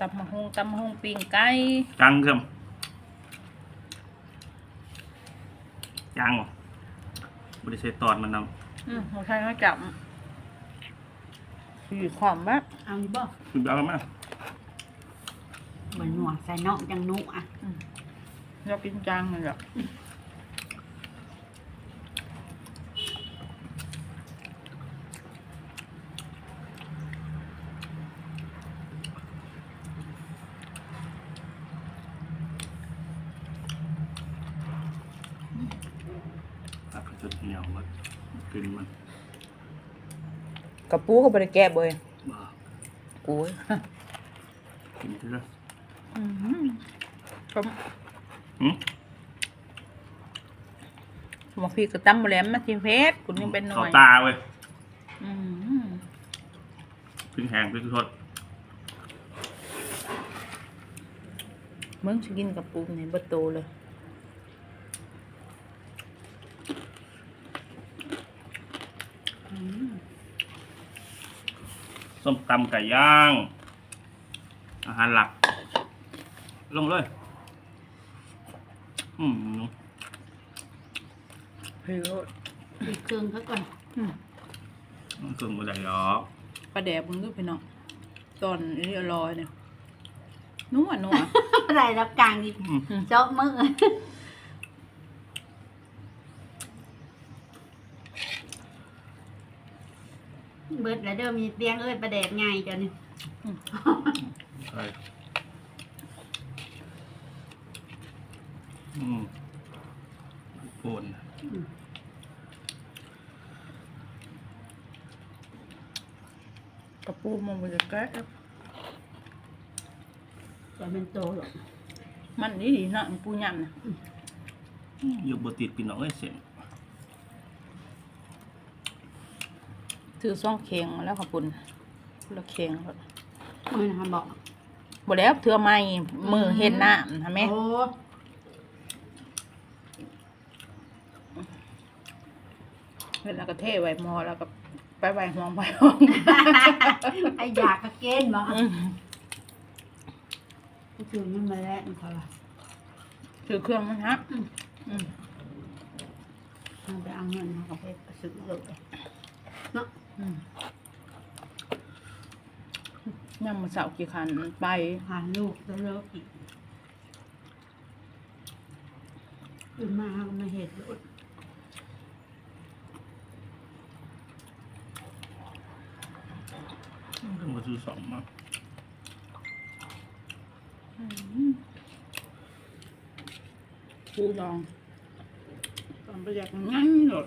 ตำมะฮงตำมะฮงปิ้งไก่จังเพิ่มจังบ่บริเซตอนมันนอืมหัวไทยเขาจับสีขอมแบบเอาอยู่บ่ำคือเอามาเหมือนหนวดใส่เนาะจังนุอะอืมเรากินจังเลยอะ ตักจุดเหนียวมันกินมันกระปูก็บริแก้เบยบ้ากูยกินเถอะอืมผมหืมบอกพี่ก็ตั้มแหลมมาทีเพชรกูยังเป็นหน่เขาอยตาเว้ยอืมพึ่งแหงพึ่งทดมึงจะกินกระปูในประตูเลย อืม ส้มตำไก่ย่าง อาหารหลัก ลงเลยอืมเฮ้ยโลดอีกเครื่องเขาก่อนอืมมันเกินบ่ได้หรอกปลาแดบมึงดูพี่น้องตอนนี้อร่อยเนี่ยนัวนัว อะไรรับกลางนี่อืมเจาะมือ เบิดแล้วเดิมมีเตียงเอ้ยประแดดไงจ้ะนี่ใช่อืมโอนกระปูมันบริแก้จะเป็นโตหรอกมันดีดีเนาะปูยำนะอยู่บติดพี่น้องเอ้ยเสียง ถือซ่องเคียงมาแล้วขอบคุณคนละเคียงแล้วมือนะคะบอกบ่แล้วเถื่อไม่มือเห็นหน้าทำไหมโอ้เวลากระเทไว้หมอแล้วก็ไปไว้ห้องไปห้องไออยากกระเกณฑ์บอกอืมก็คือมันมาแล้วมันเขาละถือเครื่องมันฮะอืมมันไปเอาเงินเขาก็ไปซื้อเลยเนาะอืม ยำมาเสากี่คันไปหาลูกแล้วเลิกอีกอื่นมาเขาก็มาเห็ดรถต้องมาซื้อสองมาปูดองตอนประหยัดงั้นหมด